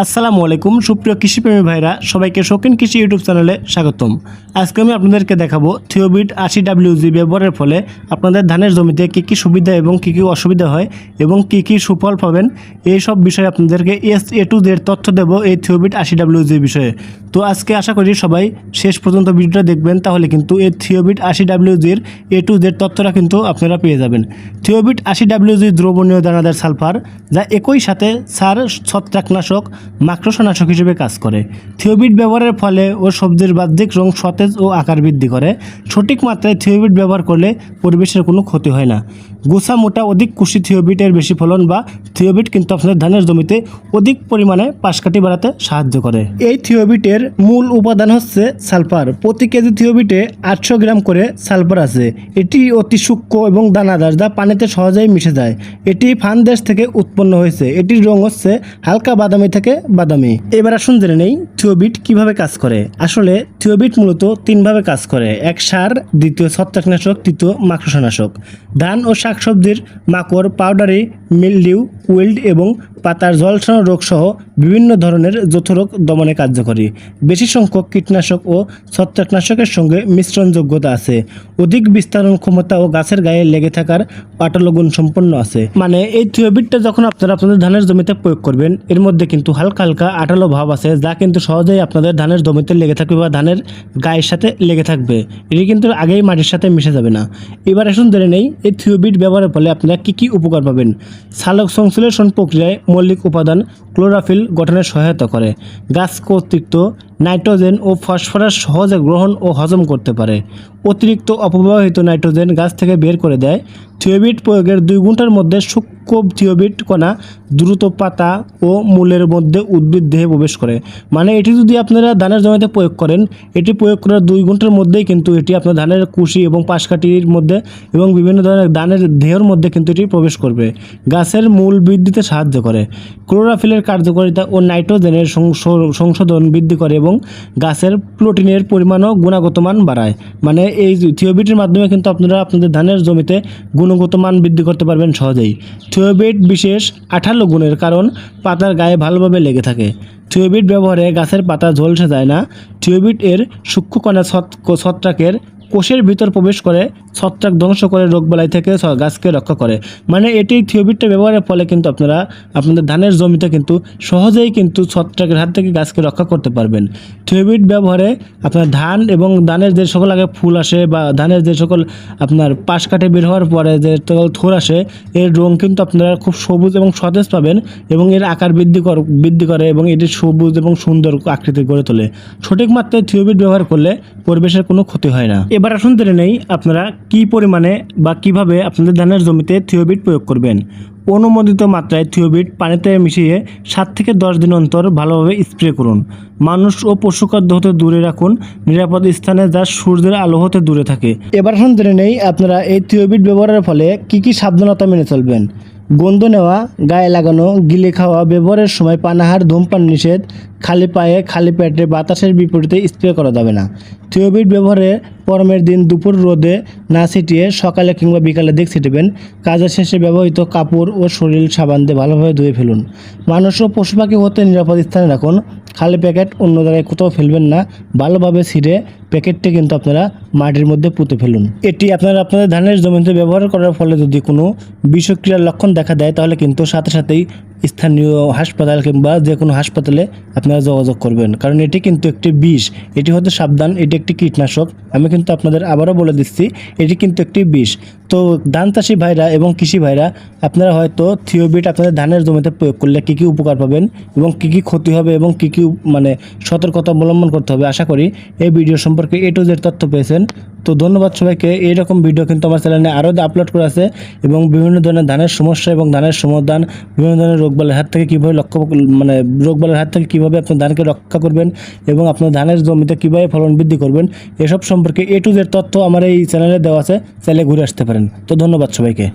আসসালামু আলাইকুম, সুপ্রিয় কৃষিপ্রেমী ভাইরা, সবাইকে শৌখিন কৃষি ইউটিউব চ্যানেলে স্বাগতম। আজকে আমি আপনাদেরকে দেখাবো থিওবিট আশি ডাব্লিউজি ব্যবহারের ফলে আপনাদের ধানের জমিতে কী কী সুবিধা এবং কী কী অসুবিধা হয় এবং কী কী সুফল পাবেন। এই সব বিষয়ে আপনাদেরকে এস এ টু দের তথ্য দেব এই থিওবিট আশি ডাব্লিউজি বিষয়ে। তো আজকে আশা করি সবাই শেষ পর্যন্ত ভিডিওটা দেখবেন, তাহলে কিন্তু এই থিওবিট আশি ডাব্লিউজির এ টু দের তথ্যটা কিন্তু আপনারা পেয়ে যাবেন। থিওবিট আশি ডাব্লিউজি দ্রবণীয় দানাদার সালফার, যা একই সাথে সার ছত্রাকনাশক মাকড়সানাশক হিসেবে কাজ করে। থিওবিট ব্যবহারের ফলে ও সবজির বাহ্যিক রং সতেজ ও আকার বৃদ্ধি করে। সঠিক মাত্রায় থিওবিট ব্যবহার করলে পরিবেশের কোনো ক্ষতি হয় না। গোসা মোটা অধিক কুশি থিওবিটের বেশি ফলন বা থিওবিট কিন্তু আপনাদের ধানের জমিতে অধিক পরিমাণে পাশকাঠি বাড়াতে সাহায্য করে। এই থিওবিটের মূল উপাদান হচ্ছে সালফার। প্রতি কেজি থিওবিটে আটশো গ্রাম করে সালফার আছে। এটি অতি সূক্ষ্ম এবং দানাদার যা পানিতে সহজেই মিশে যায়। এটি ফান দেশ থেকে উৎপন্ন হয়েছে। এটির রং হচ্ছে হালকা বাদামি থেকে বাদামি। এবার আসুন জেনে নেই থিওবিট কীভাবে কাজ করে। আসলে থিওবিট মূলত তিনভাবে কাজ করে। এক সার, দ্বিতীয় ছত্রাকনাশক, তৃতীয় মাকড়সানাশক। ধান ও শাকসবজির মাকড় পাউডারি মিলডিউ উইল্ড এবং পাতার জলসানো রোগ সহ বিভিন্ন ধরনের যৌথরোগ দমনে কার্যকরী। বেশি সংখ্যক কীটনাশক ও ছত্রাকনাশকের সঙ্গে মিশ্রণ যোগ্যতা আছে। অধিক বিস্তারণ ক্ষমতা ও গাছের গায়ে লেগে থাকার পাটালো গুণ সম্পন্ন আছে। মানে এই থিওবিটটা যখন আপনারা আপনাদের ধানের জমিতে প্রয়োগ করবেন, এর মধ্যে কিন্তু হালকা হালকা আটালো ভাব আছে, যা কিন্তু সহজেই আপনাদের ধানের জমিতে লেগে থাকবে বা ধানের গায়ের সাথে লেগে থাকবে। এটি কিন্তু আগেই মাটির সাথে মিশে যাবে না। এবার আসুন ধরে নেই, এই থিওবিট ব্যবহারের ফলে আপনারা কী কী উপকার পাবেন? সালোক সংশ্লেষণ প্রক্রিয়ায় মৌলিক উপাদান ক্লোরাফিল গঠনে সহায়তা করে। গাছ কর্তৃত্ব নাইট্রোজেন ও ফসফরাস সহজে গ্রহণ ও হজম করতে পারে। অতিরিক্ত অপব্যবহৃত নাইট্রোজেন গাছ থেকে বের করে দেয়। থিওবিট প্রয়োগের দুই ঘণ্টার মধ্যে সূক্ষ্ম থিওবিট কণা দ্রুত পাতা ও মূলের মধ্যে উদ্ভিদ দেহে প্রবেশ করে। মানে এটি যদি আপনারা ধানের জমিতে প্রয়োগ করেন, এটি প্রয়োগ করার দুই ঘণ্টার মধ্যেই কিন্তু এটি আপনার ধানের কুশি এবং পাশকাঠির মধ্যে এবং বিভিন্ন ধরনের ধানের দেহের মধ্যে কিন্তু এটি প্রবেশ করবে। গাছের মূল বৃদ্ধিতে সাহায্য করে। ক্লোরাফিলের কার্যকারিতা ও নাইট্রোজেনের সংশোধন বৃদ্ধি করে এবং গাছের প্রোটিনের পরিমাণও গুণাগত মান বাড়ায়। মানে এই থিওবিটের মাধ্যমে কিন্তু আপনারা আপনাদের ধানের জমিতে গুণগত মান বৃদ্ধি করতে পারবেন সহজেই। থিওবিট বিশেষ আঠালো গুণের কারণ পাতার গায়ে ভালোভাবে লেগে থাকে। থিওবিট ব্যবহারে গাছের পাতা ঝলসে যায় না। থিওবিট এর সূক্ষ্মকণা ছত- ছত্রাকের কোষের ভিতর প্রবেশ করে ছত্রাক ধ্বংস করে রোগ রোগবালাই থেকে গাছকে রক্ষা করে। মানে এটি থিওবিটটা ব্যবহারের ফলে কিন্তু আপনারা, আপনাদের ধানের জমিতে কিন্তু সহজেই কিন্তু ছত্রাকের হাত থেকে গাছকে রক্ষা করতে পারবেন। থিওবিট ব্যবহারে আপনার ধান এবং ধানের যে সকল আগে ফুল আসে বা ধানের যে সকল আপনার পাশ কাটে বের হওয়ার পরে যে সকল থোর আসে, এর রং কিন্তু আপনারা খুব সবুজ এবং সতেজ পাবেন এবং এর আকার বৃদ্ধি কর বৃদ্ধি করে এবং এটি সবুজ এবং সুন্দর আকৃতি গড়ে তোলে। সঠিক মাত্রায় থিওবিট ব্যবহার করলে পরিবেশের কোনো ক্ষতি হয় না। এবার আসুন জেনে নেই আপনারা কি পরিমাণে বা কীভাবে আপনাদের ধানের জমিতে থিওবিট প্রয়োগ করবেন? অনুমোদিত মাত্রায় থিওবিট পানিতে মিশিয়ে সাত থেকে দশ দিন অন্তর ভালোভাবে স্প্রে করুন। মানুষ ও পশু খাদ্য হতে দূরে রাখুন, নিরাপদ স্থানে যা সূর্যের আলো হতে দূরে থাকে। এবার আসুন জেনে নেই আপনারা এই থিওবিট ব্যবহারের ফলে কি কি সাবধানতা মেনে চলবেন। গন্ধ নেওয়া, গায়ে লাগানো, গিলে খাওয়া, ব্যবহারের সময় পানাহার, ধূমপান নিষেধ খালি পায়ে, খালি পেটে বাতাসের বিপরীতে স্প্রে করা যাবে না। থিওবিট ব্যবহারে পরমের দিন দুপুর রোদে না ছিটিয়ে সকালে কিংবা বিকালে দিক ছিটবেন। কাজের শেষে ব্যবহৃত কাপড় ও শরীর সাবান দিয়ে ভালোভাবে ধুয়ে ফেলুন। মানুষ ও পশু পাখি হতে নিরাপদ স্থানে রাখুন। খালি প্যাকেট অন্য জায়গায় কোথাও ফেলবেন না। ভালোভাবে ছিঁড়ে প্যাকেটটি কিন্তু আপনারা মাটির মধ্যে পুঁতে ফেলুন। এটি আপনারা আপনাদের ধানের জমিতে ব্যবহার করার ফলে যদি কোনো বিষক্রিয়ার লক্ষণ দেখা দেয়, তাহলে কিন্তু সাথে সাথেই স্থানীয় হাসপাতাল কিংবা যে কোনো হাসপাতালে আপনারা যোগাযোগ করবেন। কারণ এটি কিন্তু একটি বিষ। এটি হতে সাবধান, এটি একটি কীটনাশক। আমি কিন্তু আপনাদের আবারও বলে দিচ্ছি, এটি কিন্তু একটি বিষ। তো ধান চাষি ভাইরা এবং কৃষি ভাইরা, আপনারা হয়তো থিওবিট আপনাদের ধানের জমিতে প্রয়োগ করলে কী কী উপকার পাবেন এবং কী কী ক্ষতি হবে এবং কী কী মানে সতর্কতা অবলম্বন করতে হবে। আশা করি এই ভিডিও সম্পর্কে এ টু জেড তথ্য পেয়েছেন। তো ধন্যবাদ সবাইকে। এইরকম ভিডিও কিন্তু আমার চ্যানেলে আরও আপলোড করা আছে এবং বিভিন্ন ধরনের ধানের সমস্যা এবং ধানের সমাধান, বিভিন্ন ধরনের রোগবালের হাত থেকে কীভাবে লক্ষ্য মানে রোগবালের হাত থেকে কীভাবে আপনার ধানকে রক্ষা করবেন এবং আপনার ধানের জমিতে কীভাবে ফলন বৃদ্ধি করবেন, এসব সম্পর্কে এ টু জেড তথ্য আমার এই চ্যানেলে দেওয়া আছে। চ্যানেলে ঘুরে আসতে পারেন। তো ধন্যবাদ সবাইকে।